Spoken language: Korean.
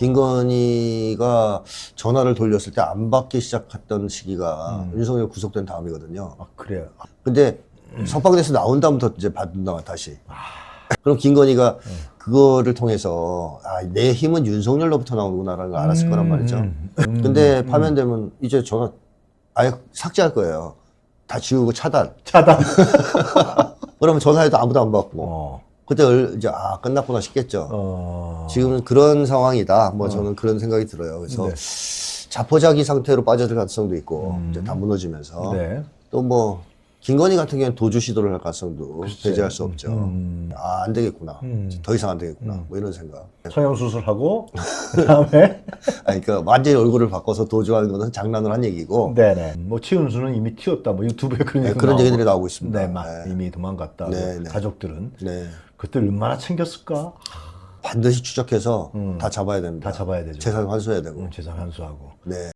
김건희가 전화를 돌렸을 때 안 받기 시작했던 시기가 음. 윤석열 구속된 다음이거든요. 아, 그래요. 근데 석방돼서 나온 다음부터 이제 받는다 다시. 그럼 김건희가 그거를 통해서 아, 내 힘은 윤석열로부터 나오는구나라는 걸 알았을 거란 말이죠. 음. 근데 파면되면 이제 전화 아예 삭제할 거예요. 다 지우고 차단. 차단. 그러면 전화해도 아무도 안 받고. 어. 그때 얼- 이제 아 끝났구나 싶겠죠. 어. 지금은 그런 상황이다. 뭐 저는 그런 생각이 들어요. 그래서 네. 자포자기 상태로 빠져들 가능성도 있고 이제 다 무너지면서 음. 네. 또뭐 김건희 같은 경우는 도주 시도를 할 가능성도 배제할 수 없죠. 음. 아 안 되겠구나. 음. 더 이상 안 되겠구나. 뭐 이런 생각. 성형 수술하고 그다음에 아니, 그러니까 완전히 얼굴을 바꿔서 도주하는 것은 장난을 한 얘기고 네네. 뭐 치은수는 이미 튀었다. 뭐 유튜브에 그런 네, 그런. 얘기들이 나오고 있습니다. 네, 막 네. 이미 도망갔다. 네, 네. 가족들은 네. 그때 얼마나 챙겼을까? 반드시 추적해서 음. 다 잡아야 됩니다. 다 잡아야 되죠. 재산 환수해야 되고. 음, 재산 환수하고. 네.